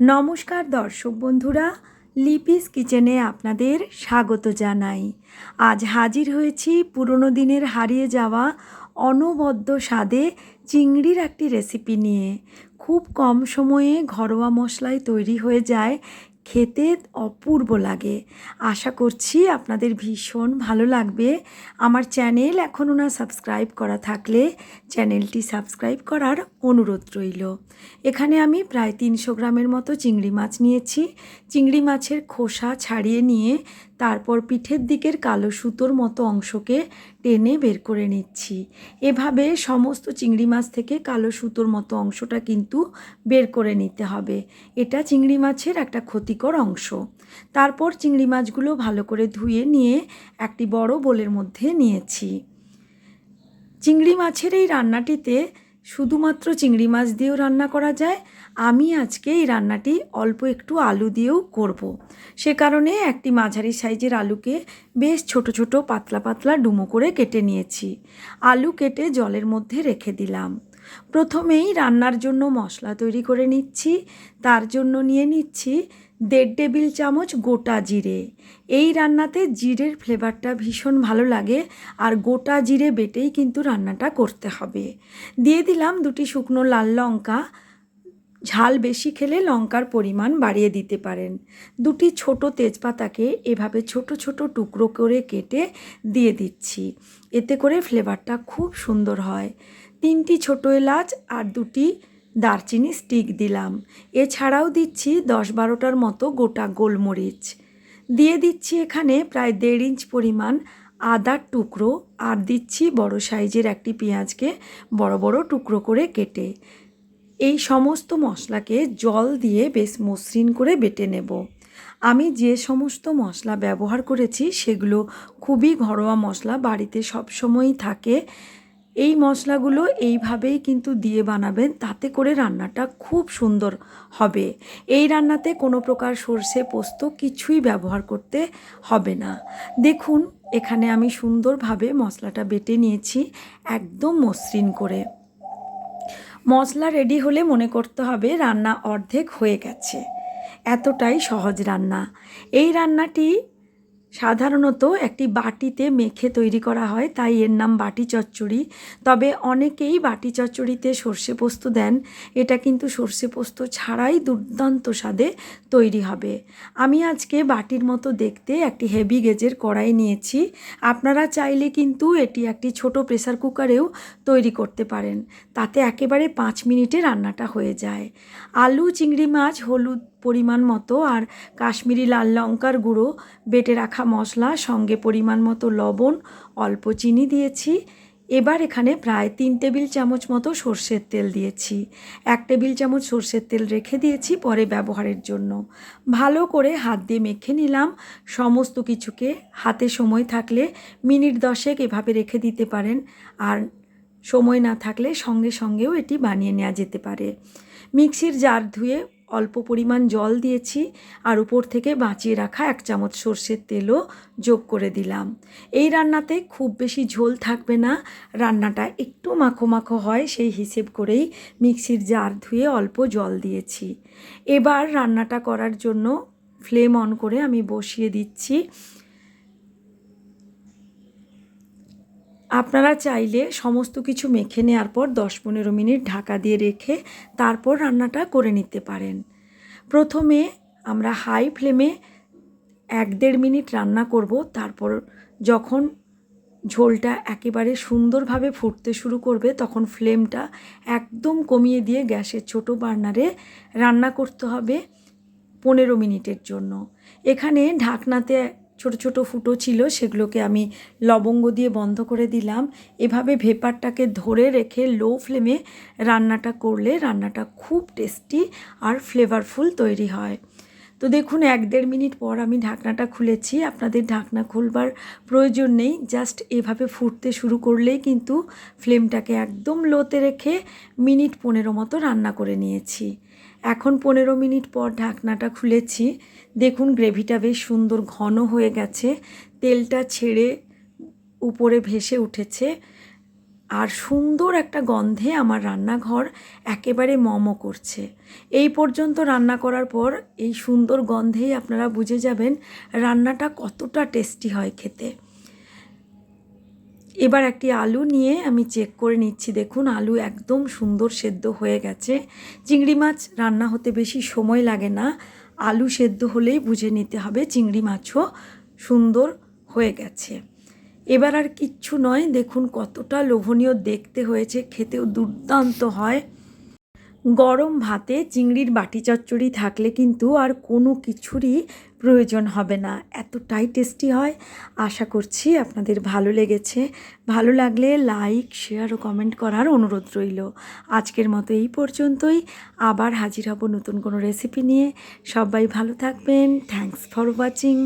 নমস্কার দর্শক বন্ধুরা, লিপিস কিচেনে আপনাদের স্বাগত জানাই। আজ হাজির হয়েছি পুরনো দিনের হারিয়ে যাওয়া অনবদ্য স্বাদে চিংড়ির একটি রেসিপি নিয়ে। খুব কম সময়ে ঘরোয়া মশলায় তৈরি হয়ে যায় খেতে অপূর্ব লাগে। আশা করছি আপনাদের ভীষণ ভালো লাগবে। আমার চ্যানেল এখনও না সাবস্ক্রাইব করা থাকলে চ্যানেলটি সাবস্ক্রাইব করার অনুরোধ রইল। এখানে আমি প্রায় তিনশো গ্রামের মতো চিংড়ি মাছ নিয়েছি। চিংড়ি মাছের খোসা ছাড়িয়ে নিয়ে তারপর পিঠের দিকের কালো সুতোর মতো অংশকে টেনে বের করে নিচ্ছি। এভাবে সমস্ত চিংড়ি মাছ থেকে কালো সুতোর মতো অংশটা কিন্তু বের করে নিতে হবে। এটা চিংড়ি মাছের একটা ক্ষতিকর অংশ। তারপর চিংড়ি মাছগুলো ভালো করে ধুয়ে নিয়ে একটি বড় বোলের মধ্যে নিয়েছি। চিংড়ি মাছের এই রান্নাটিতে শুধুমাত্র চিংড়ি মাছ দিয়েও রান্না করা যায়, আমি আজকে এই রান্নাটি অল্প একটু আলু দিয়েও করব। সে কারণে একটি মাঝারি সাইজের আলুকে বেশ ছোট ছোট পাতলা পাতলা ডুমো করে কেটে নিয়েছি আলু কেটে জলের মধ্যে রেখে দিলাম প্রথমেই রান্নার জন্য মশলা তৈরি করে নিচ্ছি, তার জন্য নিয়ে নিচ্ছি দেড় টেবিল চামচ গোটা জিরে। এই রান্নাতে জিরের ফ্লেভারটা ভীষণ ভালো লাগে আর গোটা জিরে বেটেই কিন্তু রান্নাটা করতে হবে। দিয়ে দিলাম দুটি শুকনো লাল লঙ্কা। ঝাল বেশি খেলে লঙ্কার পরিমাণ বাড়িয়ে দিতে পারেন। দুটি ছোট তেজপাতাকে এভাবে ছোট ছোট টুকরো করে কেটে দিয়ে দিচ্ছি। এতে করে ফ্লেভারটা খুব সুন্দর হয়। তিনটি ছোট এলাচ আর দুটি দারচিনি স্টিক দিলাম। এছাড়াও দিচ্ছি দশ বারোটার মতো গোটা গোলমরিচ। দিয়ে দিচ্ছি এখানে প্রায় দেড় ইঞ্চ পরিমাণ আদার টুকরো আর দিচ্ছি বড় সাইজের একটি পেঁয়াজকে বড় বড় টুকরো করে কেটে। এই সমস্ত মশলাকে জল দিয়ে বেশ মসৃণ করে বেটে নেব। আমি যে সমস্ত মশলা ব্যবহার করেছি সেগুলো খুবই ঘরোয়া মশলা, বাড়িতে সবসময়ই থাকে। এই মশলাগুলো এইভাবেই কিন্তু দিয়ে বানাবেন, তাতে করে রান্নাটা খুব সুন্দর হবে। এই রান্নাতে কোনো প্রকার সর্ষে পোস্ত কিছুই ব্যবহার করতে হবে না। দেখুন, এখানে আমি সুন্দরভাবে মশলাটা বেটে নিয়েছি, একদম মসৃণ করে। মশলা রেডি হলে মনে করতে হবে রান্না অর্ধেক হয়ে গেছে। এতটাই সহজ রান্না। এই রান্নাটি সাধারণত একটি বাটিতে মেখে তৈরি করা হয়, তাই এর নাম বাটি চচ্চড়ি। তবে অনেকেই বাটি চচ্চড়িতে সর্ষে পোস্ত দেন। এটা কিন্তু সর্ষে পোস্ত ছাড়াই দুর্দান্ত স্বাদে তৈরি হবে। আমি আজকে বাটির মতো দেখতে একটি হেভি গেজের কড়াই নিয়েছি। আপনারা চাইলে কিন্তু এটি একটি ছোট প্রেসার কুকারেও তৈরি করতে পারেন। তাতে একেবারে পাঁচ মিনিটে রান্নাটা হয়ে যায়। আলু, চিংড়ি মাছ, হলুদ পরিমাণ মতো আর কাশ্মীরি লাল লঙ্কার গুঁড়ো, বেটে রাখা মশলা, সঙ্গে পরিমাণ মতো লবণ, অল্প চিনি দিয়েছি। এবার এখানে প্রায় তিন টেবিল চামচ মতো সর্ষের তেল দিয়েছি। এক টেবিল চামচ সর্ষের তেল রেখে দিয়েছি পরে ব্যবহারের জন্য। ভালো করে হাত দিয়ে মেখে নিলাম। সমস্ত কিছুকে হাতে সময় থাকলে মিনিট দশেক এভাবে রেখে দিতে পারেন। আর সময় না থাকলে সঙ্গে সঙ্গেও এটি বানিয়ে নেওয়া যেতে পারে। মিক্সির জার ধুয়ে অল্প পরিমাণ জল দিয়েছি আর উপর থেকে বাঁচিয়ে রাখা এক চামচ সর্ষের তেলও যোগ করে দিলাম। এই রান্নাতে খুব বেশি ঝোল থাকবে না। রান্নাটা একটু মাখো মাখো হয়, সেই হিসেব করেই মিক্সির জার ধুয়ে অল্প জল দিয়েছি। এবার রান্নাটা করার জন্য ফ্লেম অন করে আমি বসিয়ে দিচ্ছি। আপনারা চাইলে সমস্ত কিছু মেখে নেওয়ার পর দশ পনেরো মিনিট ঢাকা দিয়ে রেখে তারপর রান্নাটা করে নিতে পারেন। প্রথমে আমরা হাই ফ্লেমে এক দেড় মিনিট রান্না করব। তারপর যখন ঝোলটা একেবারে সুন্দরভাবে ফুটতে শুরু করবে, তখন ফ্লেমটা একদম কমিয়ে দিয়ে গ্যাসের ছোট বার্নারে রান্না করতে হবে পনেরো মিনিটের জন্য। এখানে ঢাকনাতে ছোট ছোট ফুটো ছিল, সেগুলোকে আমি লবঙ্গ দিয়ে বন্ধ করে দিলাম। এভাবে ভেপারটাকে ধরে রেখে লো ফ্লেমে রান্নাটা করলে রান্নাটা খুব টেস্টি আর ফ্লেভারফুল তৈরি হয়। তো দেখুন, এক দেড় মিনিট পর আমি ঢাকনাটা খুলেছি। আপনাদের ঢাকনা খুলবার প্রয়োজন নেই জাস্ট এভাবে ফুটতে শুরু করলেই কিন্তু ফ্লেমটাকে একদম লোতে রেখে মিনিট পনেরো মতো রান্না করে নিয়েছি। এখন পনেরো মিনিট পর ঢাকনাটা খুলেছি। দেখুন গ্রেভিটা বেশ সুন্দর ঘন হয়ে গেছে। তেলটা ছেড়ে উপরে ভেসে উঠেছে। আর সুন্দর একটা গন্ধে আমার রান্নাঘর একেবারে মমো করছে। এই পর্যন্ত রান্না করার পর এই সুন্দর গন্ধেই আপনারা বুঝে যাবেন রান্নাটা কতটা টেস্টি হয় খেতে। এবার একটি আলু নিয়ে আমি চেক করে নিচ্ছি। দেখুন, আলু একদম সুন্দর সেদ্ধ হয়ে গেছে। চিংড়ি মাছ রান্না হতে বেশি সময় লাগে না। আলু সেদ্ধ হলেই বুঝে নিতে হবে চিংড়ি মাছও সুন্দর হয়ে গেছে। এবার আর কিচ্ছু নয়। দেখুন, কতটা লোভনীয় দেখতে হয়েছে। খেতেও দুর্দান্ত হয়। গরম ভাতে চিংড়ির বাটি চচ্চড়ি থাকলে কিন্তু আর কোনো কিছুরই প্রয়োজন হবে না। এতটাই টেস্টি হয়। আশা করছি আপনাদের ভালো লেগেছে। ভালো লাগলে লাইক শেয়ার ও কমেন্ট করার অনুরোধ রইল। আজকের মতো এই পর্যন্তই। আবার হাজির হব নতুন কোনো রেসিপি নিয়ে। সবাই ভালো থাকবেন। Thanks for watching